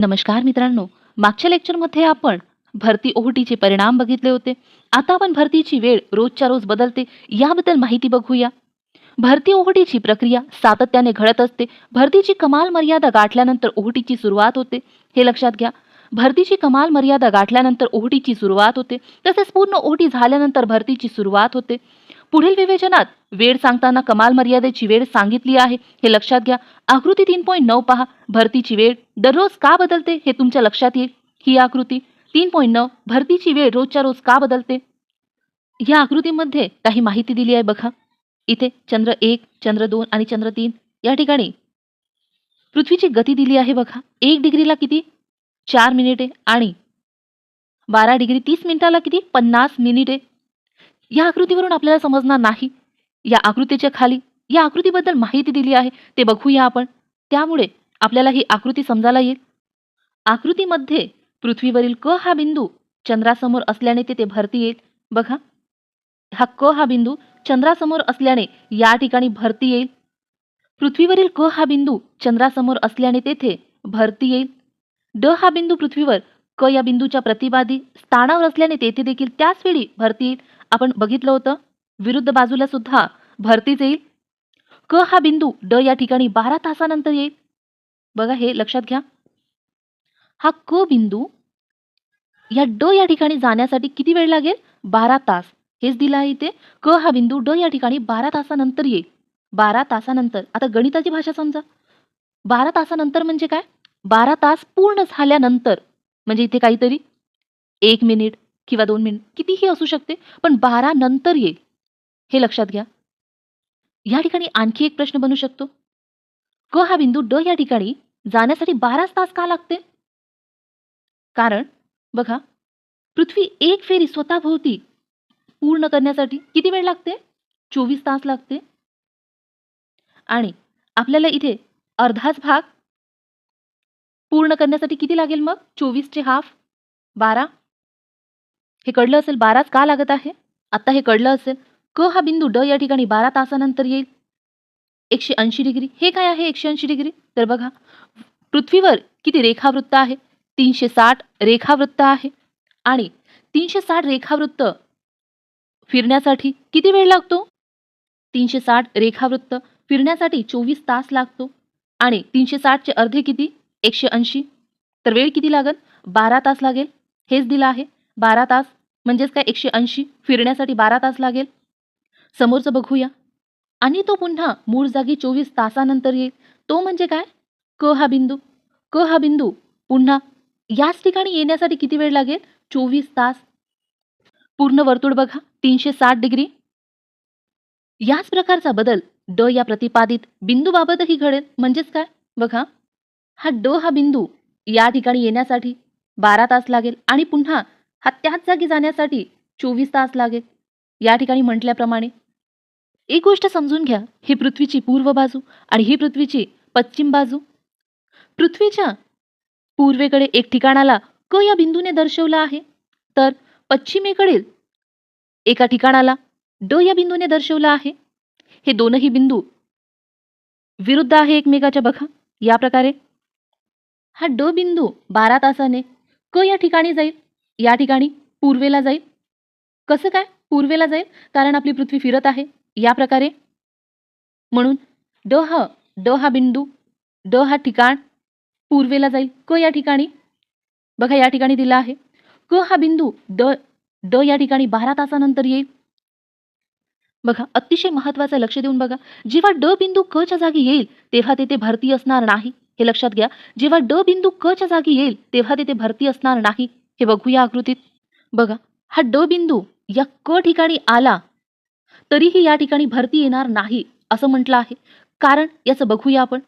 नमस्कार मित्रांनो मागच्या लेक्चरमध्ये आपण भरती ओहोटीचे परिणाम बघितले होते. आता आपण भरतीची वेळ रोजच्या रोज बदलते याबद्दल माहिती बघूया. भरती ओहोटीची प्रक्रिया सातत्याने घडत असते. भरतीची कमाल मर्यादा गाठल्यानंतर ओहोटीची सुरुवात होते. हे लक्षात घ्या. भरतीची कमाल मर्यादा गाठल्यानंतर ओहोटीची सुरुवात होते. तसेच पूर्ण ओहोटी झाल्यानंतर भरतीची सुरुवात होते. पुढील विवेचनात वेळ सांगताना कमाल मर्यादेची वेळ सांगितली आहे. हे लक्षात घ्या. आकृती तीन पॉईंट नऊ पहा. भरतीची वेळ दररोज का बदलते हे तुमच्या लक्षात येईल. ही आकृती तीन पॉईंट नऊ. भरतीची वेळ रोजच्या रोज का बदलते? या आकृतीमध्ये काही माहिती दिली आहे बघा. इथे चंद्र एक चंद्र दोन आणि चंद्र तीन या ठिकाणी पृथ्वीची गती दिली आहे बघा. एक डिग्रीला किती? चार मिनिटे आणि बारा डिग्री तीस मिनिटाला किती? पन्नास मिनिटे. या आकृतीवरून आपल्याला समजणार नाही. या आकृतीच्या खाली या आकृतीबद्दल माहिती दिली आहे. ते बघूया आपण. त्यामुळे आपल्याला ही आकृती समजायला येईल. आकृतीमध्ये पृथ्वीवरील क हा बिंदू चंद्रासमोर असल्याने ते भरती येईल. बघा. हा क हा बिंदू चंद्रासमोर असल्याने या ठिकाणी भरती येईल. पृथ्वीवरील क हा बिंदू चंद्रासमोर असल्याने तेथे भरती येईल. ड हा बिंदू पृथ्वीवर क या बिंदूच्या प्रतिबाधी स्थानावर असल्याने तेथे देखील त्याच वेळी भरती येईल. आपण बघितलं होतं. विरुद्ध बाजूला सुद्धा भरतीच येईल. क हा बिंदू ड या ठिकाणी बारा तासानंतर येईल. बघा हे लक्षात घ्या. हा क बिंदू या ड या ठिकाणी जाण्यासाठी किती वेळ लागेल? बारा तास. हेच दिलं आहे इथे. क हा बिंदू ड या ठिकाणी बारा तासानंतर येईल. बारा तासानंतर. आता गणिताची भाषा समजा. बारा तासानंतर म्हणजे काय? बारा तास पूर्ण झाल्यानंतर. म्हणजे इथे काहीतरी. एक मिनिट. किंवा दोन मिनिट कितीही असू शकते पण बारा नंतर येईल हे लक्षात घ्या. या ठिकाणी आणखी एक प्रश्न बनू शकतो. क हा बिंदू ड या ठिकाणी जाण्यासाठी बाराच तास का लागते? कारण बघा पृथ्वी एक फेरी स्वतःभोवती पूर्ण करण्यासाठी किती वेळ लागते? चोवीस तास लागते. आणि आपल्याला इथे अर्धाच भाग पूर्ण करण्यासाठी किती लागेल मग? चोवीसचे हाफ बारा. हे कळलं असेल बाराच का लागत आहे? आता हे कळलं असेल. क हा बिंदू ड या ठिकाणी बारा तासानंतर येईल. एकशे ऐंशी डिग्री. हे काय आहे एकशे ऐंशी डिग्री? तर बघा. पृथ्वीवर किती रेखावृत्त आहे? तीनशे साठ रेखावृत्त आहे. आणि तीनशे साठ रेखावृत्त फिरण्यासाठी किती वेळ लागतो? तीनशे साठ रेखावृत्त फिरण्यासाठी चोवीस तास लागतो. आणि तीनशे साठचे अर्धे किती? एकशे ऐंशी. तर वेळ किती लागेल? बारा तास लागेल. हेच दिलं आहे. बारा तास म्हणजेच काय एकशे ऐंशी फिरण्यासाठी बारा तास लागेल. समोरचं बघूया. आणि तो पुन्हा मूळ जागी चोवीस तासानंतर येईल. तो म्हणजे काय? क हा बिंदू. क हा बिंदू पुन्हा याच ठिकाणी येण्यासाठी किती वेळ लागेल? चोवीस तास. पूर्ण वर्तुळ बघा. तीनशे साठ डिग्री. याच प्रकारचा बदल ड या प्रतिपादित बिंदूबाबतही घडेल. म्हणजेच काय? बघा. हा ड हा बिंदू या ठिकाणी येण्यासाठी बारा तास लागेल. आणि पुन्हा हा त्याच जागी जाण्यासाठी चोवीस तास लागेल. या ठिकाणी म्हटल्याप्रमाणे एक गोष्ट समजून घ्या ही पृथ्वीची पूर्व बाजू आणि ही पृथ्वीची पश्चिम बाजू. पृथ्वीच्या पूर्वेकडे एक ठिकाणाला क या बिंदूने दर्शवलं आहे तर पश्चिमेकडील एका ठिकाणाला ड या बिंदूने दर्शवलं आहे. हे दोनही बिंदू विरुद्ध आहे एकमेकाच्या बघा या प्रकारे. हा ड बिंदू बारा तासाने क या ठिकाणी जाईल. या ठिकाणी पूर्वेला जाईल. कसं काय? पूर्वेला जाईल? कारण आपली पृथ्वी फिरत आहे. या प्रकारे. म्हणून ड ह ड हा बिंदू ड हा ठिकाण पूर्वेला जाईल. क या ठिकाणी. बघा या ठिकाणी दिला आहे. क हा बिंदू ड ड या ठिकाणी बारा तासानंतर येईल. बघा अतिशय महत्वाचं लक्ष देऊन बघा. जेव्हा ड बिंदू क च्या जागी येईल तेव्हा तेथे भरती असणार नाही. हे लक्षात घ्या. जेव्हा ड बिंदू क च्या जागी येईल तेव्हा तेथे भरती असणार नाही. हे बघूया आकृतीत. बघा हा ड बिंदू या क ठिकाणी आला तरीही या ठिकाणी भरती येणार नाही असं म्हटलं आहे. कारण याचं बघूया आपण.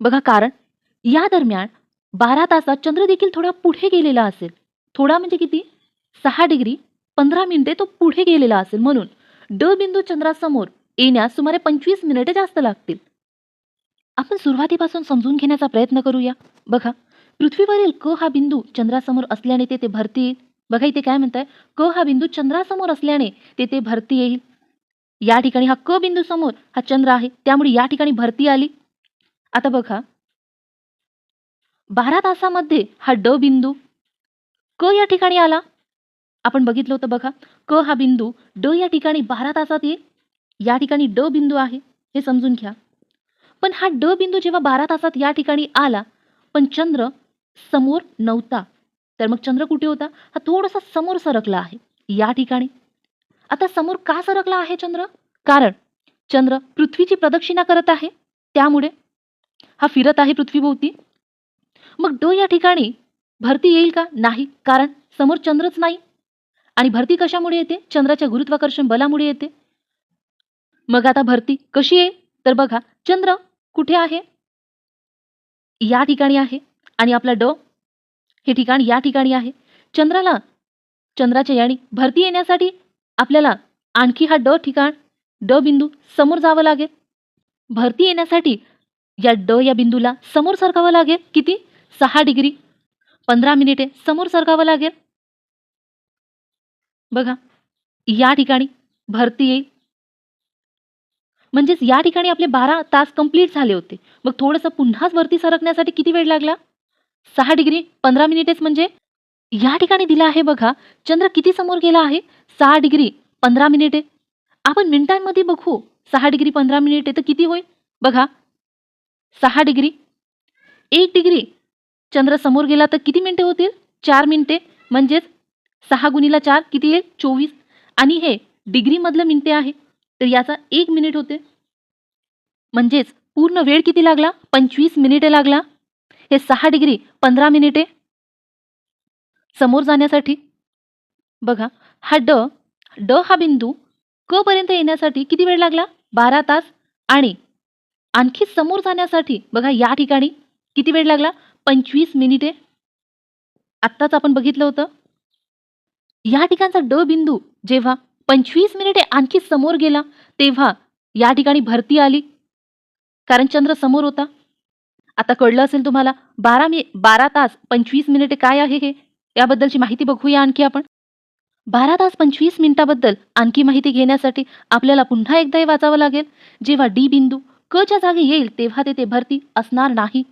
बघा कारण या दरम्यान बारा तासात चंद्र देखील थोडा पुढे गेलेला असेल. थोडा म्हणजे किती? सहा डिग्री पंधरा मिनिटे तो पुढे गेलेला असेल. म्हणून ड बिंदू चंद्रासमोर येण्यास सुमारे पंचवीस मिनिटे जास्त लागतील. आपण सुरुवातीपासून समजून घेण्याचा प्रयत्न करूया. बघा पृथ्वीवरील क हा बिंदू चंद्रासमोर असल्याने तेथे भरती येईल बघा इथे काय म्हणताय? क हा बिंदू चंद्रासमोर असल्याने तेथे भरती येईल. या ठिकाणी हा क बिंदू समोर हा चंद्र आहे. त्यामुळे या ठिकाणी भरती आली. आता बघा. बारा तासामध्ये हा ड बिंदू क या ठिकाणी आला. आपण बघितलं होतं बघा. क हा बिंदू ड या ठिकाणी बारा तासात येईल. या ठिकाणी ड बिंदू आहे. हे समजून घ्या. पण हा ड बिंदू जेव्हा बारा तासात या ठिकाणी आला पण चंद्र समोर नव्हता. तर मग चंद्र कुठे होता? हा थोडासा समोर सरकला आहे. या ठिकाणी. आता समोर का सरकला आहे चंद्र? कारण चंद्र पृथ्वीची प्रदक्षिणा करत आहे. त्यामुळे हा फिरत आहे पृथ्वीभोवती. मग ड या ठिकाणी भरती येईल का? नाही. कारण समोर चंद्रच नाही. आणि भरती कशामुळे येते? चंद्राच्या गुरुत्वाकर्षण बलामुळे येते. मग आता भरती कशी येईल तर बघा चंद्र कुठे आहे? या ठिकाणी आहे. आणि आपला ड हे ठिकाण या ठिकाणी आहे. चंद्राला चंद्राच्या यानी भरती येण्यासाठी आपल्याला आणखी हा ड ठिकाण ड बिंदू समोर जावं लागेल. भरती येण्यासाठी या ड या बिंदूला समोर सरकावं लागेल. किती? सहा डिग्री. पंधरा मिनिटे समोर सरकावं लागेल. बघा या ठिकाणी भरती येईल. म्हणजेच या ठिकाणी आपले बारा तास कंप्लीट झाले होते. मग थोडंसं पुन्हाच वरती सरकण्यासाठी किती वेळ लागला? सहा डिग्री पंधरा मिनिटेच म्हणजे या ठिकाणी दिला आहे बघा. चंद्र किती समोर गेला आहे? सहा डिग्री पंधरा मिनिटे. आपण मिनिटांमध्ये बघू. सहा डिग्री पंधरा मिनिटे तर किती होईल? बघा. सहा डिग्री. एक डिग्री. चंद्र समोर गेला तर किती मिनिटे होतील? चार मिनिटे. म्हणजेच सहा गुणीला चार किती येईल? चोवीस. आणि हे डिग्रीमधलं मिनिटे आहे. तर याचा एक मिनिट होते. म्हणजेच पूर्ण वेळ किती लागला? पंचवीस मिनिटे लागला. हे सहा डिग्री पंधरा मिनिटे. समोर जाण्यासाठी. बघा हा ड ड हा बिंदू क पर्यंत येण्यासाठी किती वेळ लागला? बारा तास. आणि आणखी समोर जाण्यासाठी बघा या ठिकाणी किती वेळ लागला? पंचवीस मिनिटे. आत्ताच आपण बघितलं होतं. या ठिकाणचा ड बिंदू जेव्हा पंचवीस मिनिटे आणखी समोर गेला तेव्हा या ठिकाणी भरती आली. कारण चंद्र समोर होता. आता कळलं असेल तुम्हाला बारा मि बारा तास पंचवीस मिनिटे काय आहे हे? याबद्दलची माहिती बघूया आणखी आपण. बारा तास पंचवीस मिनिटाबद्दल आणखी माहिती घेण्यासाठी आपल्याला पुन्हा एकदा हे वाचावं लागेल. जेव्हा डी बिंदू क च्या जागी येईल तेव्हा तेथे भरती असणार नाही.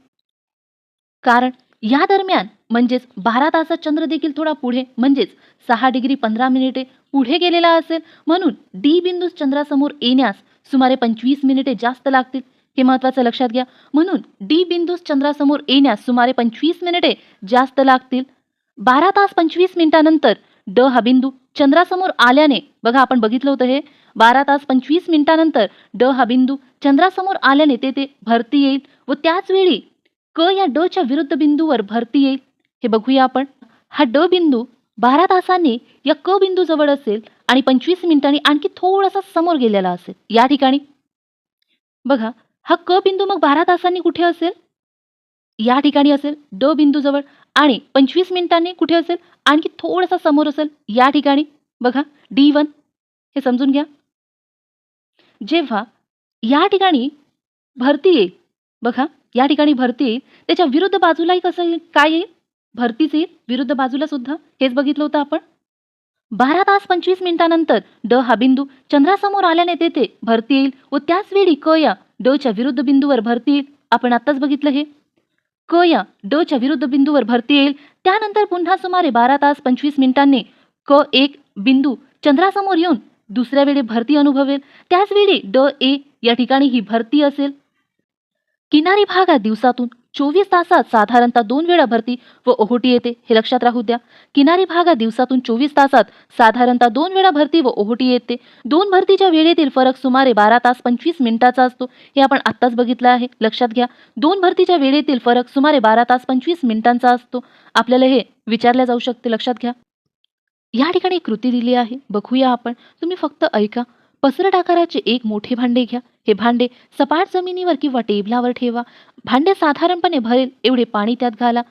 कारण या दरम्यान म्हणजेच बारा तासात चंद्र देखील थोडा पुढे म्हणजेच सहा डिग्री पंधरा मिनिटे पुढे गेलेला असेल म्हणून डी बिंदू चंद्रासमोर येण्यास सुमारे पंचवीस मिनिटे जास्त लागतील. हे महत्वाचं लक्षात घ्या. म्हणून डी बिंदूस चंद्रासमोर येण्यास सुमारे पंचवीस मिनिटे जास्त लागतील. बारा तास पंचवीस मिनिटानंतर ड हा बिंदू चंद्रासमोर आल्याने बघा आपण बघितलं होतं हे बारा तास पंचवीस मिनिटानंतर ड हा बिंदू चंद्रासमोर आल्याने ते ते भरती येईल व त्याच वेळी क या ड च्या विरुद्ध बिंदूवर भरती येईल. हे बघूया आपण. हा ड बिंदू बारा तासांनी या क बिंदू जवळ असेल आणि पंचवीस मिनिटांनी आणखी थोडासा समोर गेलेला असेल. या ठिकाणी. बघा हा क बिंदू मग बारा तासांनी कुठे असेल? या ठिकाणी असेल ड बिंदू जवळ. आणि पंचवीस मिनिटांनी कुठे असेल? आणखी थोडासा समोर असेल या ठिकाणी. बघा डी वन. हे समजून घ्या. जेव्हा या ठिकाणी भरती येईल बघा या ठिकाणी भरती येईल त्याच्या विरुद्ध बाजूलाही कसं येईल? काय येईल? भरतीच येईल विरुद्ध बाजूला सुद्धा. हेच बघितलं होतं आपण. बारा तास पंचवीस मिनिटानंतर ड हा बिंदू चंद्रासमोर आल्याने तेथे भरती येईल व त्याच वेळी क या. ड च्या विरुद्ध बिंदूवर भरती. येईल आपण आत्ताच बघितलं हे. क या ड च्या विरुद्ध बिंदूवर भरती येईल. त्यानंतर पुन्हा सुमारे बारा तास पंचवीस मिनिटांनी क एक बिंदू चंद्रासमोर येऊन दुसऱ्या वेळी भरती अनुभवेल. त्याच वेळी ड ए या ठिकाणी ही भरती असेल. किनारी भागात दिवसातून. चोवीस तासात साधारणतः दोन वेळा भरती व ओहोटी येते. हे लक्षात राहू द्या. किनारी भागात दिवसातून चोवीस तासात साधारणतः दोन वेळा भरती व ओहोटी येते. दोन भरतीच्या वेळेतील फरक सुमारे बारा तास पंचवीस मिनिटाचा असतो. हे आपण आत्ताच बघितलं आहे. लक्षात घ्या. दोन भरतीच्या वेळेतील फरक सुमारे बारा तास पंचवीस मिनिटांचा असतो. आपल्याला हे विचारल्या जाऊ शकते. लक्षात घ्या. या ठिकाणी एक कृती दिली आहे. बघूया आपण. तुम्ही फक्त ऐका. पसरट आकाराचे एक मोठे भांडे घ्या. हे भांडे सपाट जमिनीवर किंवा टेबलावर ठेवा. भांडे साधारणपणे भरेल. एवढे पाणी त्यात घाला.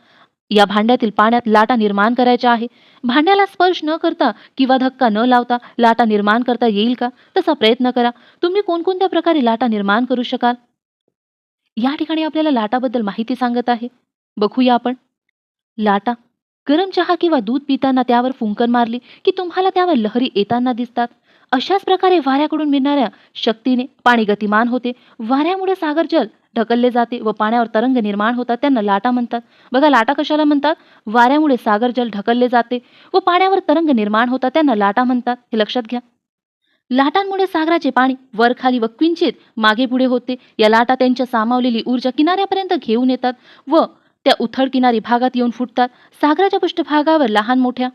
या भांड्यातील पाण्यात लाटा निर्माण करायच्या आहे. भांड्याला स्पर्श न करता किंवा धक्का न लावता लाटा निर्माण करता येईल का? तसा प्रयत्न करा. तुम्ही कोणकोणत्या प्रकारे लाटा निर्माण करू शकाल? या ठिकाणी आपल्याला लाटाबद्दल माहिती सांगत आहे. बघूया आपण. लाटा. गरम चहा किंवा दूध पिताना त्यावर फुंकर मारली की तुम्हाला त्यावर लहरी येताना दिसतात. अशाच प्रकारे वाऱ्याकडून मिळणाऱ्या शक्तीने पाणी गतिमान होते. वाऱ्यामुळे सागरजल ढकलले जाते व पाण्यावर तरंग निर्माण होतात. त्यांना लाटा म्हणतात. बघा लाटा कशाला म्हणतात? वाऱ्यामुळे सागर जल ढकलले जाते व पाण्यावर तरंग निर्माण होतात. त्यांना लाटा म्हणतात. हे लक्षात घ्या. लाटांमुळे सागराचे पाणी वर खाली व क्विंचित मागे पुढे होते. या लाटा त्यांच्या सामावलेली ऊर्जा किनाऱ्यापर्यंत घेऊन येतात व त्या उथळ किनारी भागात येऊन फुटतात. सागराच्या पृष्ठभागावर लहान मोठ्या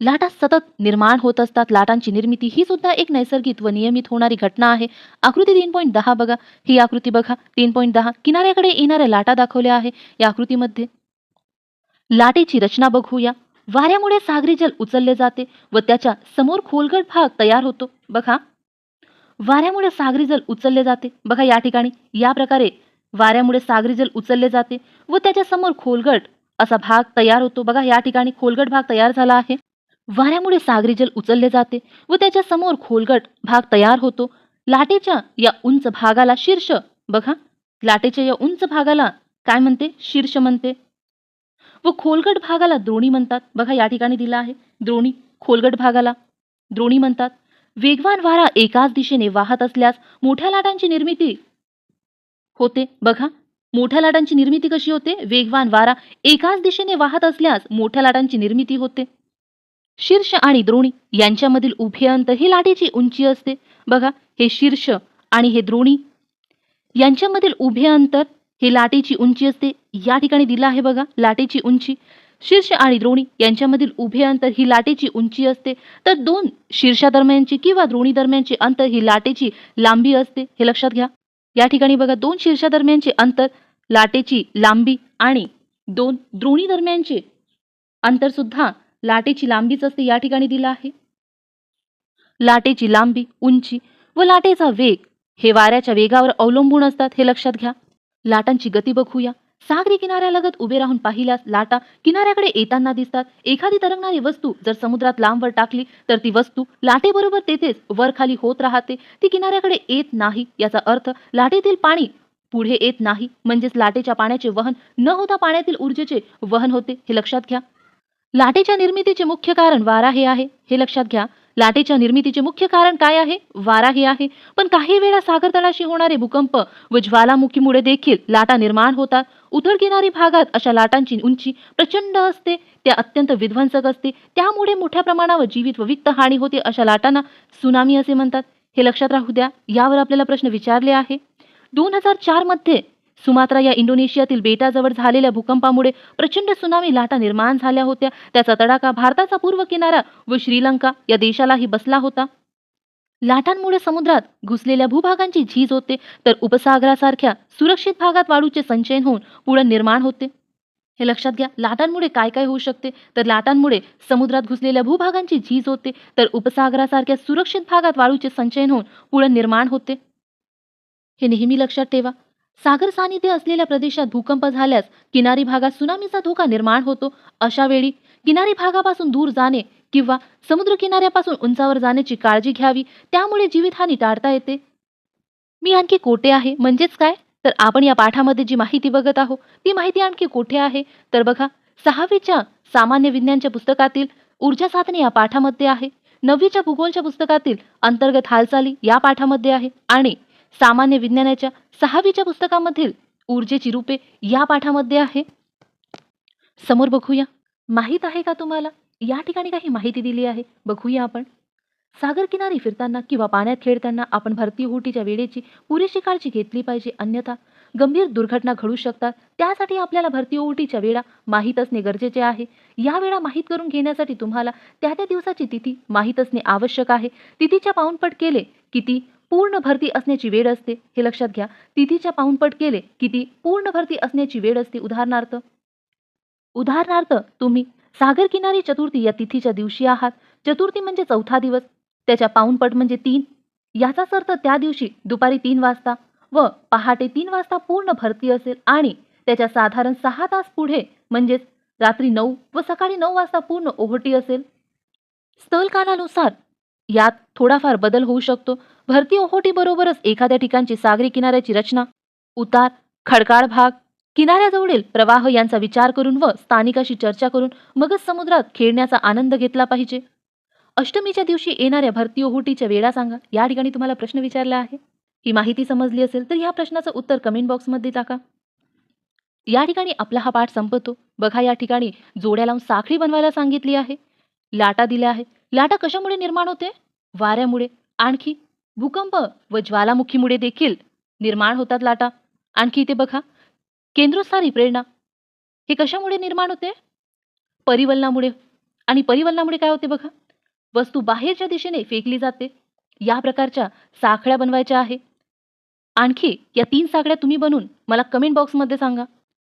लाटा सतत निर्माण होत असतात. लाटांची निर्मिती ही सुद्धा एक नैसर्गिक व नियमित होणारी घटना आहे. आकृती तीन पॉईंट दहा बघा. ही आकृती बघा. तीन पॉईंट दहा. किनाऱ्याकडे येणाऱ्या लाटा दाखवल्या आहे. या आकृतीमध्ये लाटेची रचना बघूया. वाऱ्यामुळे सागरी जल उचलले जाते व त्याच्यासमोर खोलगट भाग तयार होतो. बघा. वाऱ्यामुळे सागरी जल उचलले जाते. बघा या ठिकाणी. या प्रकारे वाऱ्यामुळे सागरी जल उचलले जाते व त्याच्यासमोर खोलगट असा भाग तयार होतो. बघा या ठिकाणी खोलगट भाग तयार झाला आहे. वाऱ्यामुळे सागरी जल उचलले जाते व त्याच्यासमोर खोलगट भाग तयार होतो. लाटेच्या या उंच भागाला शीर्ष बघा. लाटेच्या या उंच भागाला काय म्हणते? शीर्ष म्हणते. व खोलगट भागाला द्रोणी म्हणतात. बघा या ठिकाणी दिला आहे. द्रोणी खोलगट भागाला द्रोणी म्हणतात. वेगवान वारा एकाच दिशेने वाहत असल्यास मोठ्या लाटांची निर्मिती होते. बघा मोठ्या लाटांची निर्मिती कशी होते? वेगवान वारा एकाच दिशेने वाहत असल्यास मोठ्या लाटांची निर्मिती होते. शीर्ष आणि द्रोणी यांच्यामधील उभे अंतर ही लाटेची उंची असते. बघा हे शीर्ष आणि हे द्रोणी यांच्यामधील उभे अंतर हे लाटेची उंची असते. या ठिकाणी दिलं आहे बघा लाटेची उंची. शीर्ष आणि द्रोणी यांच्यामधील उभे अंतर ही लाटेची उंची असते. तर दोन शीर्षादरम्यानची किंवा द्रोणी दरम्यानचे अंतर ही लाटेची लांबी असते. हे लक्षात घ्या. या ठिकाणी बघा दोन शीर्षादरम्यानचे अंतर लाटेची लांबी आणि दोन द्रोणी दरम्यानचे अंतर सुद्धा लाटेची लांबीच असते या ठिकाणी दिलं आहे. लाटेची लांबी उंची व लाटेचा वेग हे वाऱ्याच्या वेगावर अवलंबून असतात हे लक्षात घ्या. लाटांची गती बघूया. सागरी किनाऱ्यालगत उभे राहून पाहिल्यास लाटा किनाऱ्याकडे येताना दिसतात. एखादी तरंगणारी वस्तू जर समुद्रात लांबवर टाकली तर ती वस्तू लाटेबरोबर तेथेच वर खाली होत राहते. ती किनाऱ्याकडे येत नाही याचा अर्थ लाटेतील पाणी पुढे येत नाही. म्हणजेच लाटेच्या पाण्याचे वहन न होता पाण्यातील ऊर्जेचे वहन होते हे लक्षात घ्या. लाटेच्या निर्मितीचे मुख्य कारण वारा हे आहे. हे लक्षात घ्या. लाटेच्या निर्मितीचे मुख्य कारण काय आहे? वारा हे आहे. पण काही वेळा सागर तळाशी होणारे भूकंप व ज्वालामुखीमुळे देखील लाटा निर्माण होतात. उथळ किनारी भागात अशा लाटांची उंची प्रचंड असते. त्या अत्यंत विध्वंसक असते. त्यामुळे मोठ्या प्रमाणावर जीवित व वित्त हानी होते अशा लाटांना सुनामी असे म्हणतात. हे लक्षात राहू द्या. यावर आपल्याला प्रश्न विचारले आहे. दोन हजार चारमध्ये सुमात्रा या इंडोनेशियातील बेटाजवळ झालेल्या भूकंपामुळे प्रचंड सुनामी लाटा निर्माण झाल्या होत्या. त्याचा तडाखा भारताचा पूर्व किनारा व श्रीलंका या देशालाही बसला होता. लाटांमुळे समुद्रात घुसलेल्या भूभागांची झीज होते तर उपसागरासारख्या सुरक्षित भागात वाळूचे संचयन होऊन पुळण निर्माण होते. हे लक्षात घ्या लाटांमुळे काय काय होऊ शकते? तर लाटांमुळे समुद्रात घुसलेल्या भूभागांची झीज होते तर उपसागरासारख्या सुरक्षित भागात वाळूचे संचयन होऊन पुळण निर्माण होते. हे नेहमी लक्षात ठेवा. सागर सानिध्य असलेल्या प्रदेशात भूकंप झाल्यास किनारी भागात सुनामीचा धोका निर्माण होतो. अशा वेळी किनारी भागापासून दूर जाणे किंवा समुद्र किनाऱ्यापासून उंचावर जाण्याची काळजी घ्यावी त्यामुळे जीवितहानी टाळता येते. मी आणखी कोठे आहे? म्हणजेच काय? तर आपण या पाठामध्ये जी माहिती बघत आहोत ती माहिती आणखी कोठे आहे? तर बघा सहावीच्या सामान्य विज्ञानच्या पुस्तकातील ऊर्जा साधने या पाठामध्ये आहे. नववीच्या भूगोलच्या पुस्तकातील अंतर्गत हालचाली या पाठामध्ये आहे. आणि सामान्य विज्ञानाच्या सहावीच्या पुस्तकामधील ऊर्जेची रूपे या पाठामध्ये आहे. समोर बघूया. माहीत आहे का तुम्हाला? या ठिकाणी काही माहिती दिली आहे. बघूया आपण. सागर किनारी फिरताना किंवा पाण्यात खेळताना आपण भरती ओहोटीच्या वेळेची पुरेशी काळजी घेतली पाहिजे. अन्यथा गंभीर दुर्घटना घडू शकतात. त्यासाठी आपल्याला भरती ओटीच्या वेळा माहीत असणे गरजेचे आहे. या वेळा माहीत करून घेण्यासाठी तुम्हाला त्या त्या दिवसाची तिथी माहीत असणे आवश्यक आहे. तिथीच्या पाऊणपट केले की ती पूर्ण भरती असण्याची वेळ असते. हे लक्षात घ्या. तिथीच्या पाहुणपट केले की ती पूर्ण भरती असण्याची वेळ असते उदाहरणार्थ. उदाहरणार्थ तुम्ही सागर किनारी चतुर्थी या तिथीच्या दिवशी आहात. चतुर्थी म्हणजे चौथा दिवस. त्याच्या पाऊणपट म्हणजे तीन. याचाच अर्थ त्या दिवशी दुपारी तीन वाजता व पहाटे तीन वाजता पूर्ण भरती असेल आणि त्याच्या साधारण सहा तास पुढे म्हणजेच रात्री नऊ व सकाळी नऊ वाजता पूर्ण ओहोटी असेल. स्थलकालानुसार यात थोडाफार बदल होऊ शकतो. भरती ओहोटीबरोबरच एखाद्या ठिकाणची सागरी किनाऱ्याची रचना उतार खडकाळ भाग किनाऱ्याजवळील प्रवाह यांचा विचार करून व स्थानिकाशी चर्चा करून मगच समुद्रात खेळण्याचा आनंद घेतला पाहिजे. अष्टमीच्या दिवशी येणाऱ्या भरती ओहोटीच्या वेळा सांगा. या ठिकाणी तुम्हाला प्रश्न विचारला आहे. ही माहिती समजली असेल तर या प्रश्नाचं उत्तर कमेंट बॉक्समध्ये टाका. या ठिकाणी आपला हा पाठ संपतो. बघा या ठिकाणी जोड्या लावून साखळी बनवायला सांगितली आहे. लाटा दिल्या आहे लाटा कशामुळे निर्माण होते? वाऱ्यामुळे. आणखी भूकंप व ज्वालामुखीमुळे देखील निर्माण होतात लाटा. आणखी इथे बघा. केंद्रोत्सारी प्रेरणा. हे कशामुळे निर्माण होते? परिवलनामुळे. आणि परिवलनामुळे काय होते बघा? वस्तू बाहेरच्या दिशेने फेकली जाते. या प्रकारच्या साखळ्या बनवायच्या आहे. आणखी या तीन साखळ्या तुम्ही बनवून मला कमेंट बॉक्समध्ये सांगा.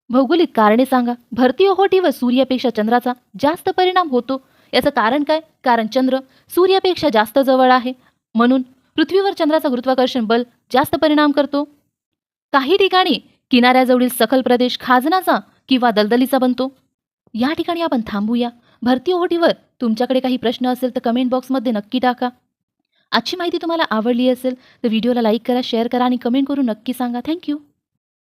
भौगोलिक कारणे सांगा. भरती ओहोटीवर सूर्यापेक्षा चंद्राचा जास्त परिणाम होतो याचं कारण काय? कारण चंद्र सूर्यापेक्षा जास्त जवळ आहे. म्हणून पृथ्वीवर चंद्राचा गुरुत्वाकर्षण बल जास्त परिणाम करतो. काही ठिकाणी किनाऱ्याजवळील सखल प्रदेश खाजनाचा किंवा दलदलीचा बनतो. या ठिकाणी आपण थांबूया. भरती ओहोटीवर तुमच्याकडे काही प्रश्न असेल तर कमेंट बॉक्समध्ये नक्की टाका. आजची माहिती तुम्हाला आवडली असेल तर व्हिडिओला लाईक करा शेअर करा आणि कमेंट करून नक्की सांगा. थँक्यू